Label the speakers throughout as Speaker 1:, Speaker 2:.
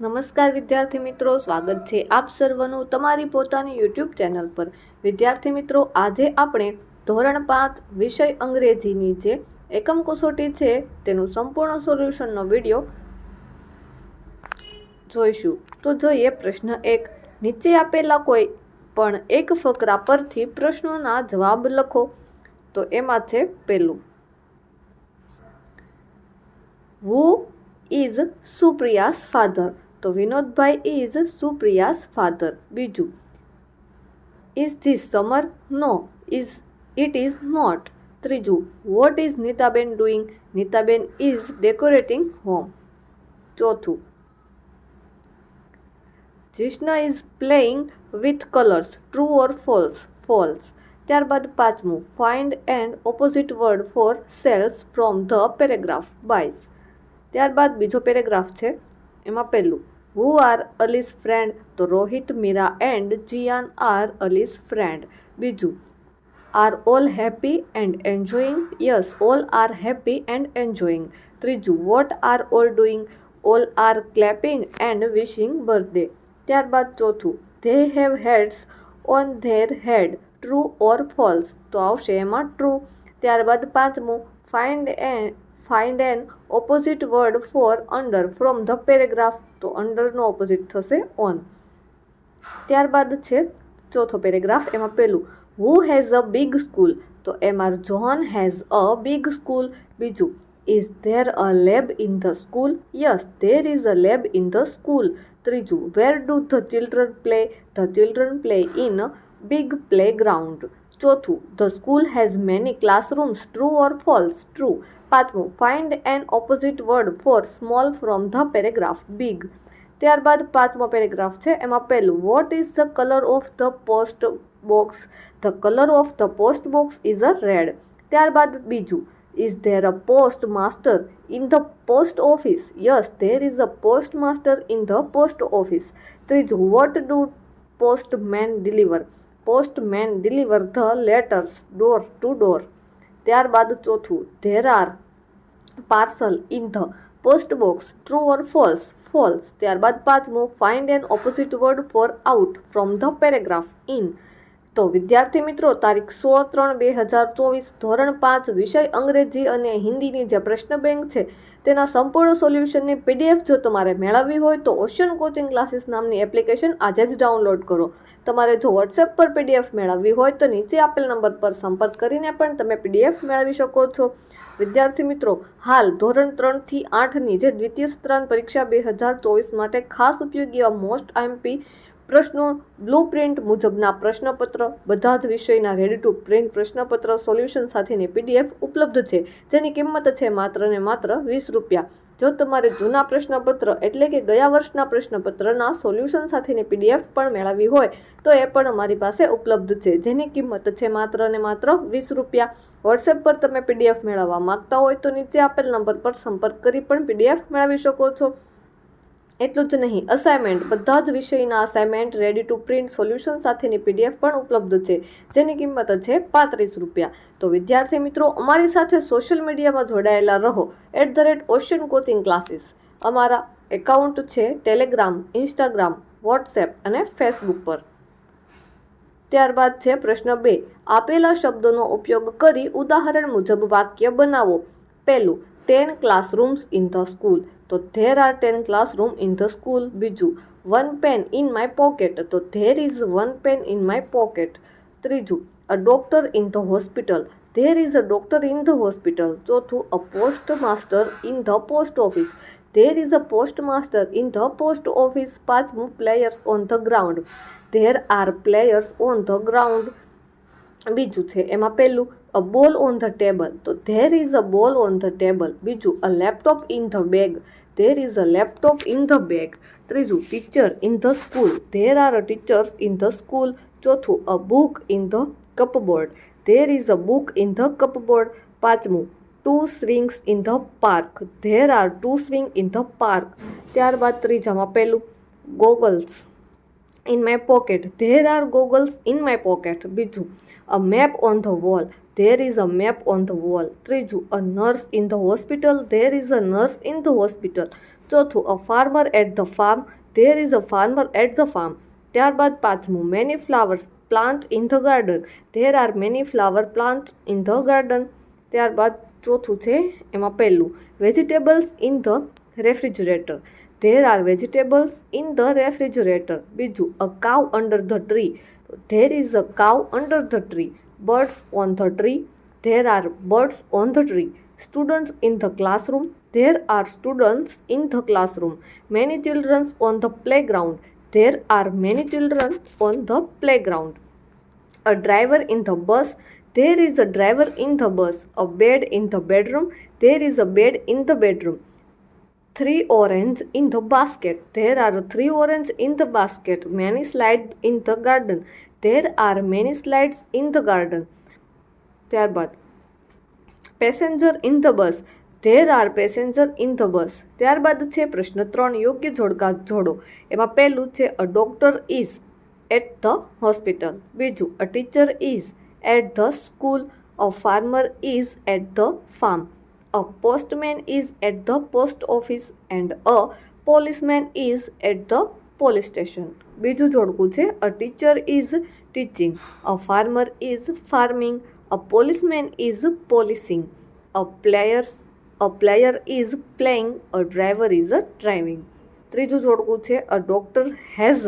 Speaker 1: નમસ્કાર વિદ્યાર્થી મિત્રો, સ્વાગત છે આપ સર્વનું તમારી પોતાની યુટ્યુબ ચેનલ પર. વિદ્યાર્થી મિત્રો, આજે આપણે ધોરણ પાંચ વિષય અંગ્રેજીની જે એકમ કસોટી છે તેનું સંપૂર્ણ સોલ્યુશનનો વીડિયો જોઈશું. તો જોઈએ પ્રશ્ન એક. નીચે આપેલા કોઈ પણ એક ફકરા પરથી પ્રશ્નોના જવાબ લખો. તો એમાં છે પહેલું હુ ઇઝ સુપ્રિયાસ ફાધર તો વિનોદભાઈ ઇઝ સુપ્રિયાસ ફાધર બીજું is this summer no is it is not ત્રીજું what is Nitaben doing Nitaben is decorating home ચોથું Jishna is playing with colours true or false false ત્યારબાદ પાંચમું find and opposite word for sells from the paragraph buys ત્યારબાદ બીજો paragraph છે એમાં પહેલું who are અલીસ friend તો Rohit, Meera and Jiyan are અલીસ friend બીજું are all happy and enjoying yes all are happy and enjoying ત્રીજું what are all doing all are clapping and wishing birthday ત્યારબાદ ચોથું they have heads on their head true or false તો આવશે એમાં true ત્યારબાદ પાંચમું find and find an opposite word for under from the paragraph તો અંડરનો opposite થશે ઓન ત્યારબાદ છે ચોથો પેરેગ્રાફ એમાં પહેલું who has a big school તો M R John has a big school બીજું is there a lab in the school yes there is a lab in the school ત્રીજું where do the children play the children play in big play ground ચોથું the school has many classrooms true or false true પાંચમું find an opposite word for small from the paragraph big ત્યારબાદ પાંચમો paragraph છે, એમાં પહેલું what is the colour of the post box the colour of the post box is a red ત્યારબાદ બીજું is there a post master in the post office yes there is a post master in the post office ત્રીજું what do post main deliver post main deliver the letters door to door. ત્યારબાદ ચોથું, there are parcel in the post box, true or false false. ત્યારબાદ પાંચમું, find an opposite word for out from the paragraph in. તો વિદ્યાર્થી મિત્રો, તારીખ સોળ ત્રણ બે હજાર ચોવીસ, ધોરણ પાંચ, વિષય અંગ્રેજી અને હિન્દીની જે પ્રશ્ન બેંક છે, તેના સંપૂર્ણ સોલ્યુશનની પીડીએફ જો તમારે મેળવવી હોય તો ઓશન કોચિંગ ક્લાસીસ નામની એપ્લિકેશન આજે જ ડાઉનલોડ કરો. તમારે જો વોટ્સએપ પર પીડીએફ મેળવવી હોય તો નીચે આપેલ નંબર પર સંપર્ક કરીને પણ તમે પીડીએફ મેળવી શકો છો. વિદ્યાર્થી મિત્રો, હાલ ધોરણ ત્રણથી આઠની જે દ્વિતીય સત્રાંત પરીક્ષા બે હજાર ચોવીસ માટે ખાસ ઉપયોગી એવા મોસ્ટ આઈએમપી પ્રશ્નો, બ્લુ પ્રિન્ટ મુજબના પ્રશ્નપત્ર, બધા જ વિષયના રેડી ટુ પ્રિન્ટ પ્રશ્નપત્ર સોલ્યુશન સાથેની પીડીએફ ઉપલબ્ધ છે. જેની કિંમત છે માત્ર ને માત્ર વીસ રૂપિયા. જો તમારે જૂના પ્રશ્નપત્ર એટલે કે ગયા વર્ષના પ્રશ્નપત્રના સોલ્યુશન સાથેની પીડીએફ પણ મેળવવી હોય, તો એ પણ અમારી પાસે ઉપલબ્ધ છે. જેની કિંમત છે માત્ર ને માત્ર વીસ રૂપિયા. વોટ્સએપ પર તમે પીડીએફ મેળવવા માંગતા હોય તો નીચે આપેલ નંબર પર સંપર્ક કરી પણ પીડીએફ મેળવી શકો છો. એટલું જ નહીં અસાઇનમેન્ટ બધા જ વિષયના assignment ready to print solution સાથેની પીડીએફ પણ ઉપલબ્ધ છે, જેની કિંમત છે પાંત્રીસ રૂપિયા. તો વિદ્યાર્થી મિત્રો, અમારી સાથે સોશિયલ મીડિયામાં જોડાયેલા રહો at the rate ocean coaching classes અમારા એકાઉન્ટ છે ટેલિગ્રામ ઇન્સ્ટાગ્રામ વોટ્સએપ અને ફેસબુક પર. ત્યારબાદ છે પ્રશ્ન બે, આપેલા શબ્દોનો ઉપયોગ કરી ઉદાહરણ મુજબ વાક્ય બનાવો. પહેલું ten classrooms in the school So there are 10 classroom in the school બીજું one pen in my pocket So there is one pen in my pocket ત્રીજું a doctor in the hospital. There is a doctor in the hospital. ચોથું a postmaster in the post office. There is a postmaster in the post office. પાંચમું players on the ground. There are players on the ground. બીજું છે, એમાં પહેલું a ball on the table તો there is a ball on the table બીજું a laptop in the bag there is a laptop in the bag ત્રીજું teacher in the school there are a teachers in the school ચોથું a book in the cupboard there is a book in the cupboard પાંચમું two swings in the park there are two swing in the park ત્યારબાદ ત્રીજામાં પહેલું goggles in my pocket there are goggles in my pocket બીજું a map on the wall there is a map on the wall ત્રીજું a nurse in the hospital there is a nurse in the hospital ચોથું a farmer at the farm there is a farmer at the farm ત્યારબાદ પાંચમું many flowers plant in the garden there are many flower plant in the garden ત્યારબાદ ચોથું છે, એમાં પહેલું vegetables in the refrigerator there are vegetables in the refrigerator. બીજું a cow under the tree. There is a cow under the tree. Birds on the tree. There are birds on the tree. Students in the classroom. There are students in the classroom. Many children on the playground. There are many children on the playground. A driver in the bus. There is a driver in the bus. A bed in the bedroom. There is a bed in the bedroom. Three orange in the basket there are three orange in the basket many slides in the garden there are many slides in the garden ત્યારબાદ passenger in the bus there are passenger in the bus ત્યારબાદ છે પ્રશ્ન ત્રણ યોગ્ય જોડકા જોડો એમાં પહેલું છે a doctor is at the hospital બીજું a teacher is at the school a farmer is at the farm a postman is at the post office and a policeman is at the police station બીજું જોડકું છે a teacher is teaching a farmer is farming a policeman is policing a players a player is playing a driver is a driving ત્રીજું જોડકું છે a doctor has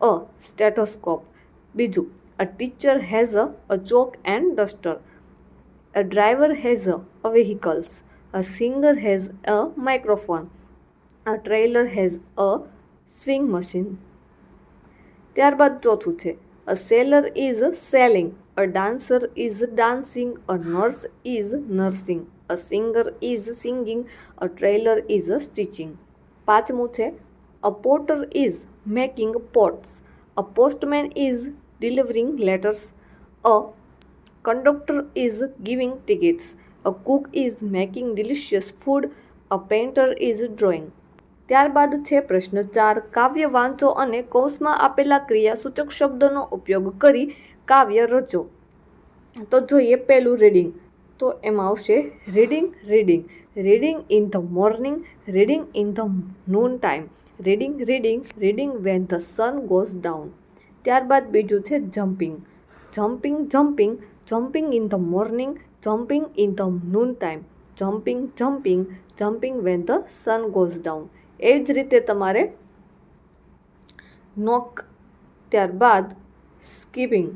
Speaker 1: a stethoscope બીજું a teacher has a chalk and duster a has a, a vehicles. A singer has a microphone. A tailor has a swing machine ત્યારબાદ ચોથું છે. A seller is selling a dancer is dancing a nurse is nursing a singer is singing a tailor is stitching પાંચમું છે. A potter is making pots a postman is delivering letters a conductor is giving tickets a cook is making delicious food a painter is drawing ત્યારબાદ છે પ્રશ્ન ચાર. કાવ્ય વાંચો અને કૌંસમાં આપેલા ક્રિયાસૂચક શબ્દોનો ઉપયોગ કરી કાવ્ય રચો. તો જોઈએ પહેલું રીડિંગ તો એમાં આવશે reading reading reading in the morning reading in the noon time reading reading reading when the sun goes down ત્યારબાદ બીજું છે jumping jumping jumping jumping in the morning jumping in the noon time jumping jumping jumping when the sun goes down એ જ રીતે તમારે નોક ત્યારબાદ skipping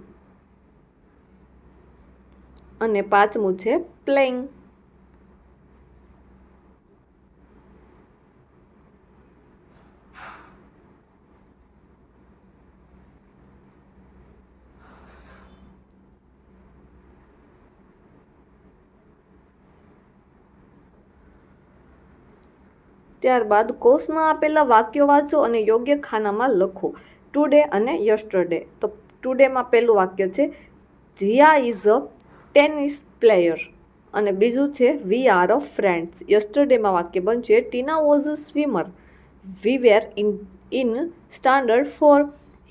Speaker 1: અને પાંચમું છે પ્લેઇંગ ત્યારબાદ કોષમાં આપેલા વાક્યો વાંચો અને યોગ્ય ખાનામાં લખો. ટુડે અને યસ્ટરડે તો ટુડેમાં પહેલું વાક્ય છે Zia is a tennis player અને બીજું છે વી આર અ ફ્રેન્ડ્સ યસ્ટરડેમાં વાક્ય બનશે ટીના was a swimmer we were in in standard four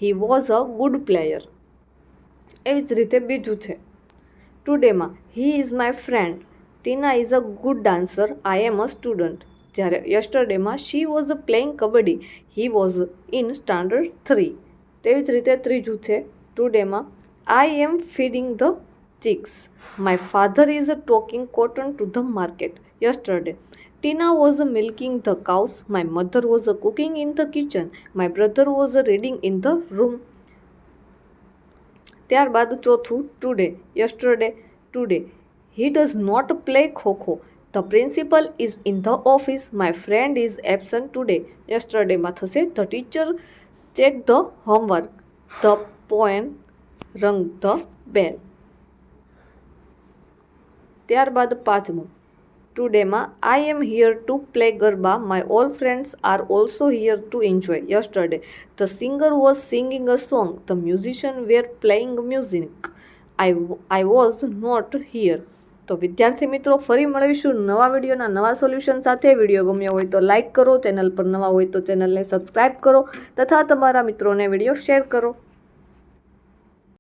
Speaker 1: he was a good player એવી જ રીતે બીજું છે ટુડેમાં he is my friend Tina is a good dancer I am a student જ્યારે યસ્ટરડેમાં she was playing kabaddi? He was in standard three. તેવી જ રીતે ત્રીજું છે ટુડેમાં, I am feeding the chicks. My father is talking cotton to the market yesterday. Tina was milking the cows. My mother was cooking in the kitchen. My brother was reading in the room. ત્યારબાદ ચોથું today, yesterday, today, he does not play kho kho the principal is in the office my friend is absent today યસ્ટરડેમાં થશે the teacher check the homework the peon rang the bell ત્યારબાદ પાંચમું. ટુડેમાં I am here to play garba. My all friends are also here to enjoy yesterday the singer was singing a song the musician were playing music I I was not here તો વિદ્યાર્થી મિત્રો, ફરી મળીશું નવા વિડીયોના નવા સોલ્યુશન સાથે. Video ગમ્યો હોય તો લાઇક કરો, ચેનલ પર નવા હોય તો ચેનલને સબસ્ક્રાઈબ કરો તથા તમારા મિત્રોને વીડિયો શેર કરો.